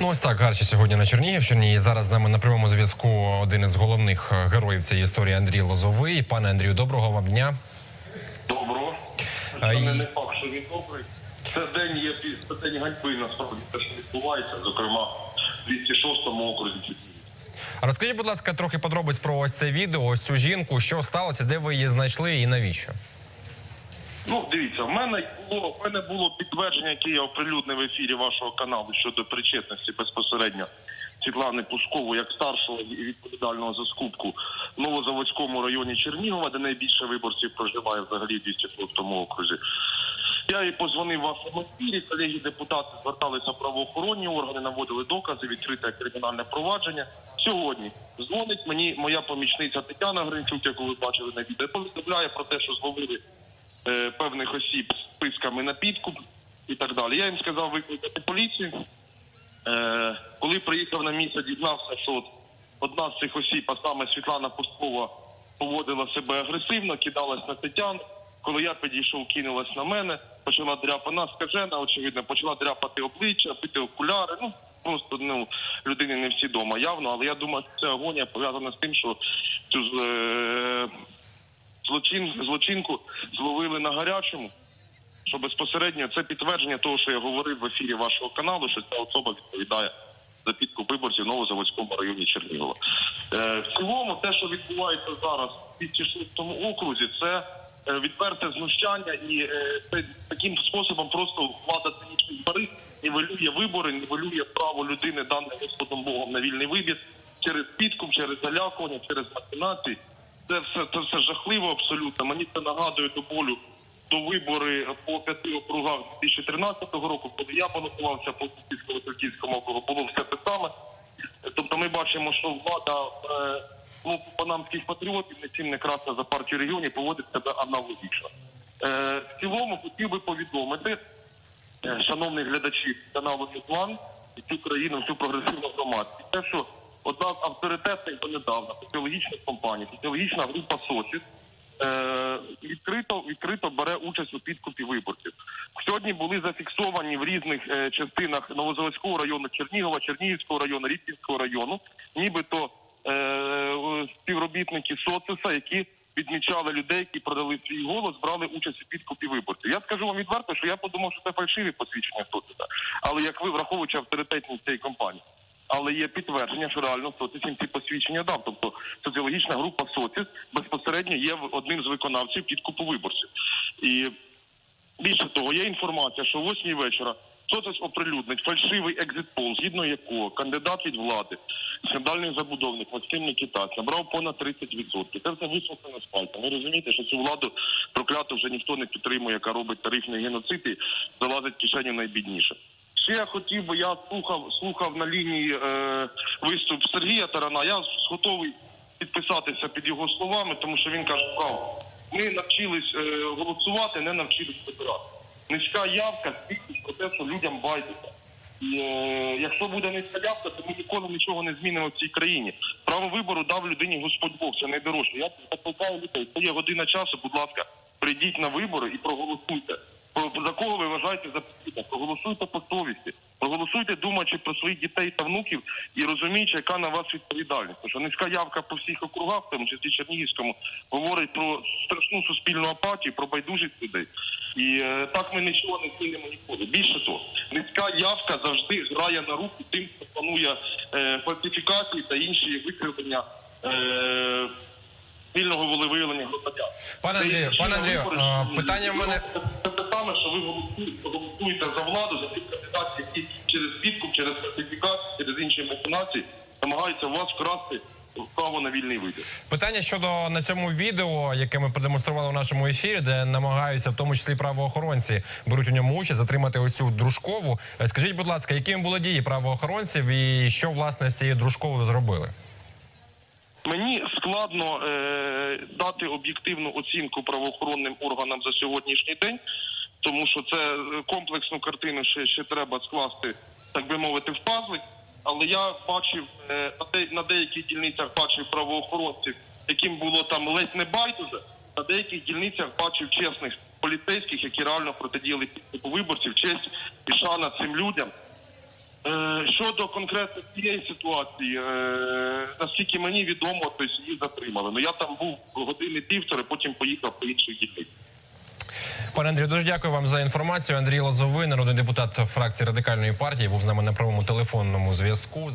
Ну ось так гарче сьогодні на Чернігівщині. І зараз з нами на прямому зв'язку один із головних героїв цієї історії Андрій Лозовий. Пане Андрію, доброго вам дня. Добро. А й- не факт, що він добрий. Це день є це день ганьби, насправді те, що відбувається, зокрема в 206-му окрузі. А розкажіть, будь ласка, трохи подробиць про ось це відео, ось цю жінку, що сталося, де ви її знайшли і навіщо? Ну, дивіться, в мене було в мене було підтвердження, яке я оприлюднив в ефірі вашого каналу щодо причетності безпосередньо Світлани Пускової як старшого і відповідального за скупку в Новозаводському районі Чернігова, де найбільше виборців проживає взагалі в 206 окрузі. Я їй позвонив вашому ефірі, колеги депутати зверталися в правоохоронні органи, наводили докази, відкрите кримінальне провадження. Сьогодні дзвонить мені моя помічниця Тетяна Гринчук, яку ви бачили на відео, повідомляє про те, що зловили певних осіб з списками на підкуп і так далі. Я їм сказав викликати поліцію. Е, коли приїхав на місце, дізнався, що одна з цих осіб, а саме Світлана Пускова, поводила себе агресивно, кидалась на Тетяну. Коли я підійшов, кинулась на мене, почала дряпати, вона скажена, очевидно, почала дряпати обличчя, бити окуляри. Ну просто ну людини не всі дома явно, але я думаю, що ця агонія пов'язана з тим, що цю е, злочин, злочинку зловили на гарячому що безпосередньо це підтвердження того, що я говорив в ефірі вашого каналу, що ця особа відповідає за підкуп виборців в Новозаводському районі Чернігова. Е, в цілому, те, що відбувається зараз в 206 окрузі, це е, відверте знущання, і е, таким способом просто влада цинічних бариг нівелює вибори, нівелює право людини, дане Господом Богом на вільний вибір через підкуп, через залякування, через махінації. Це все це все жахливо абсолютно. Мені це нагадує до болю до вибори по п'яти округах 2013 року, коли я балотувався по Київському округу, було все те саме. Тобто ми бачимо, що влада е, ну, панамських патріотів не цим не красна за партію регіонів поводить себе аналогічно. Е, в цілому хотів би повідомити е, шановних глядачів каналу Ньюзван і цю країну, всю прогресивну громадськість. Те, що одна з авторитетних донедавна соціологічних компаній, соціологічна група СОСІС, е, відкрито відкрито бере участь у підкупі виборців. Сьогодні були зафіксовані в різних е, частинах Новозаводського району, Чернігова, Чернігівського району, Рідківського району, нібито е, співробітники социса, які відмічали людей, які продали свій голос, брали участь у підкупі виборців. Я скажу вам відверто, що я подумав, що це фальшиві посвідчення социса. Але як ви враховуючи авторитетність цієї компанії. Але є підтвердження, що реально соціс їм ці посвідчення дав. Тобто соціологічна група соціс безпосередньо є одним з виконавців підкупу виборців. І більше того, є інформація, що 8 вечора соціс оприлюднить фальшивий екзитпол, згідно якого кандидат від влади, скандальний забудовник Максим Микитась набрав понад 30%. Це все з пальцем. Ви розумієте, що цю владу прокляту вже ніхто не підтримує, яка робить тарифний геноцид і залазить в кишеню найбідніше. Ще я хотів би, я слухав, слухав на лінії е, виступ Сергія Тарана. Я готовий підписатися під його словами, тому що він каже правду. Ми навчились е, голосувати, не навчились вибирати. Низька явка свідчить про те, що людям. І е, якщо буде низька явка, то ми ніколи нічого не змінимо в цій країні. Право вибору дав людині Господь Бог, це найдорожче. Я закликаю людей, це є година часу, будь ласка, прийдіть на вибори і проголосуйте. За кого ви вважаєте за потрібне? Проголосуйте по совісті, проголосуйте, думаючи про своїх дітей та внуків і розуміючи, яка на вас відповідальність. Тому що низька явка по всіх округах, в тому числі Чернігівському, говорить про страшну суспільну апатію, про байдужість людей. І е, так ми нічого не змінимо ніколи. Більше того, низька явка завжди грає на руку тим, хто планує е, фальсифікації та інші викривлення. Е, Вільного волевиявлення громадян. Пане Андрію, пане Андрію, питання в мене- саме, що ви голосуєте, за владу, за тих кандидатів, які через підкуп, через фальсифікацію, через інші махінації намагаються вас вкрасти право на вільний вибір. Питання щодо на цьому відео, яке ми продемонстрували в нашому ефірі, де намагаються, в тому числі правоохоронці, беруть у ньому участь, затримати ось цю дружкову. Е, Скажіть, будь ласка, якими були дії правоохоронців і що власне з цією дружковою зробили? Мені складно е, дати об'єктивну оцінку правоохоронним органам за сьогоднішній день, тому що це е, комплексну картину ще, ще треба скласти, так би мовити, в пазли. Але я бачив е, на, деяких дільницях бачив правоохоронців, яким було там ледь не байдуже. На деяких дільницях бачив чесних поліцейських, які реально протидіяли виборців. Честь і шана цим людям. Е, Щодо конкретно цієї ситуації, наскільки мені відомо, тобто її затримали. Ну я там був години півтори, потім поїхав по інших дільниць. Пане Андрію, дуже дякую вам за інформацію. Андрій Лозовий, народний депутат фракції радикальної партії, був з нами на правому телефонному зв'язку.